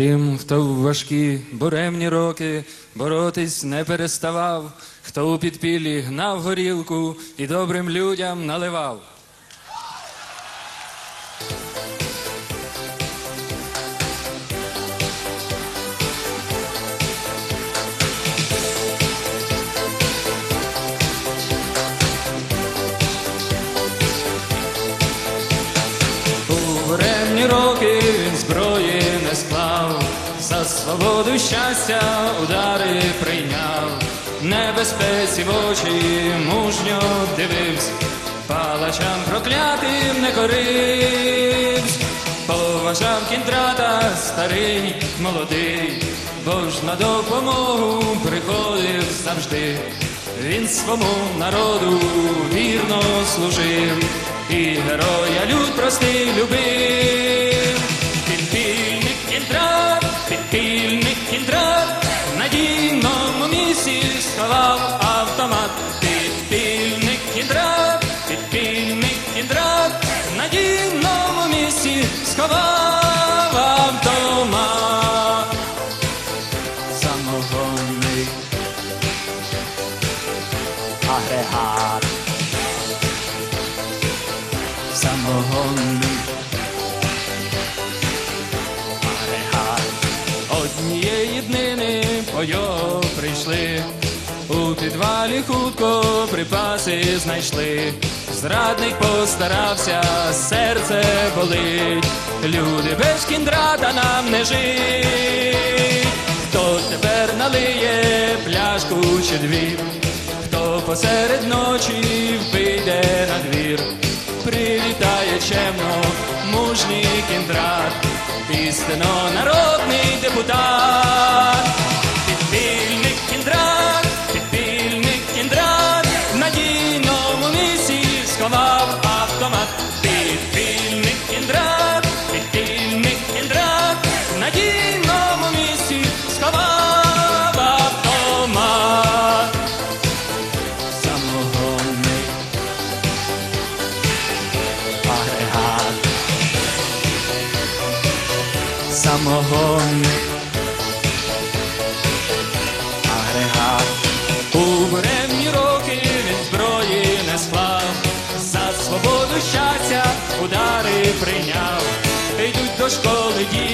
Тим, хто в важкі буремні роки боротись не переставав, хто у підпіллі гнав горілку і добрим людям наливав. Свободу щастя удари прийняв, небезпеці в очі мужньо дивився, палачам проклятим не коривсь, поважав кіндрата старий, молодий, бо ж на допомогу приходив завжди. Він свому народу вірно служив, і героя люд простий любив. Сховав автомат. Підпільник кіндрат, підпільник кіндрат, в надійному місці сховав автомат. Самогонний. Агрегат, самогонний. Агрегат, Однієї днини його прийшли, підвалі хутко припаси знайшли. Зрадник постарався, серце болить. Люди без кіндрата нам не жить. Хто тепер налиє пляшку чи дві? Хто посеред ночі вийде на двір? Прилітає чемно мужній кіндрат, істинно народний самогонний агрегат, У бремні роки він зброї не склав, за свободу щастя удари прийняв. Йдуть до школи діти,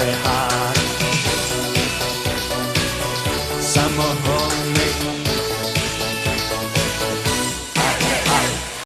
агрегат, самогонний